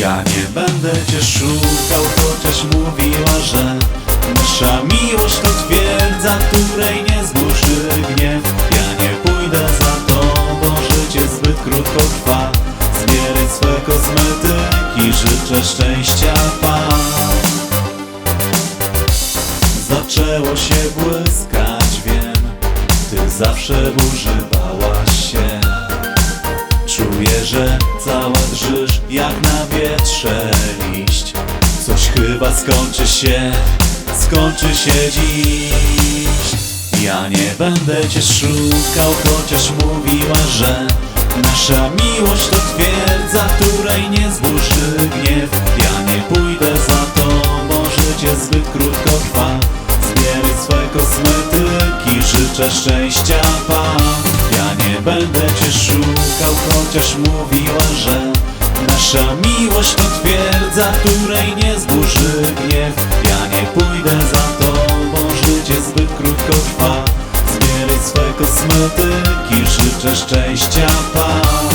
Ja nie będę cię szukał, chociaż mówiła, że Nasza miłość to twierdza, której nie zgłuszy gniew Ja nie pójdę za tobą, życie zbyt krótko trwa. Zbieraj swe kosmetyki, życzę szczęścia Pan Zaczęło się błyskać, wiem Ty zawsze używałaś się Czuję, że cała drżysz jak na wietrze liść Coś chyba skończy się, skończy się dziś. Ja nie będę cię szukał, chociaż mówiła, że Nasza miłość to twierdza, której nie zburzy gniew Ja nie pójdę za tobą, życie zbyt krótko trwa. Zbieraj swe kosmetyki, życzę szczęścia Pan będę cię szukał, chociaż mówiła, że Nasza miłość to twierdza, której nie zburzy gniew Ja nie pójdę za tobą, życie zbyt krótko trwa. Zbieraj swe kosmetyki, życzę szczęścia Pan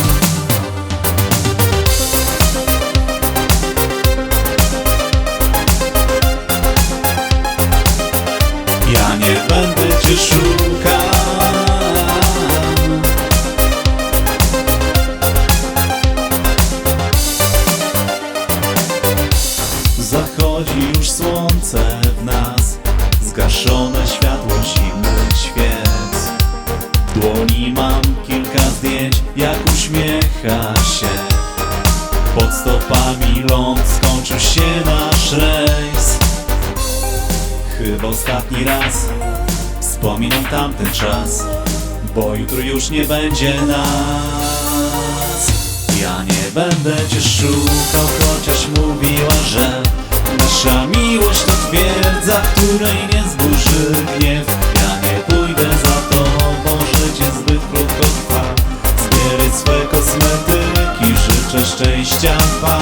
Ja nie będę cię szukał Zachodzi już słońce w nas. Zgaszone światło zimnych świec. W dłoni mam kilka zdjęć Jak uśmiecha się. Pod stopami ląd Skończył się nasz rejs. Chyba ostatni raz Wspominam tamten czas Bo jutro już nie będzie nas. Ja nie będę cię szukał Chociaż mówiła, że Nasza miłość to twierdza Której nie zburzy gniew. Ja nie pójdę za tobą Życie zbyt krótko trwa. Zbieraj swe kosmetyki Życzę szczęścia Pan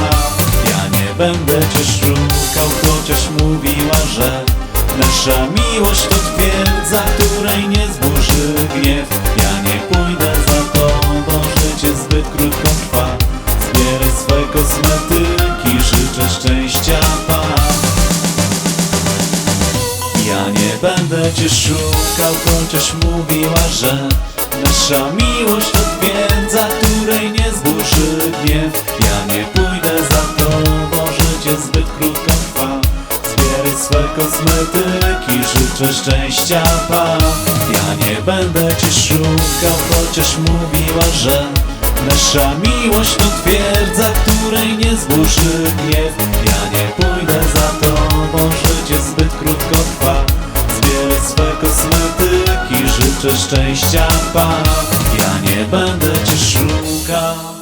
Ja nie będę cię szukał Chociaż mówiła, że Nasza miłość to twierdza, której nie zburzy gniew. Ja nie pójdę będę cię szukał, chociaż mówiła, że Nasza miłość to twierdza, której nie zburzy gniew. Ja nie pójdę za tobą, życie zbyt krótko trwa. Zbieraj swe kosmetyki, życzę szczęścia Pan Ja nie będę cię szukał, chociaż mówiła, że Nasza miłość to której nie zburzy gniew. Ja nie pójdę jeszcze szczęścia pak Ja nie będę cię szukał.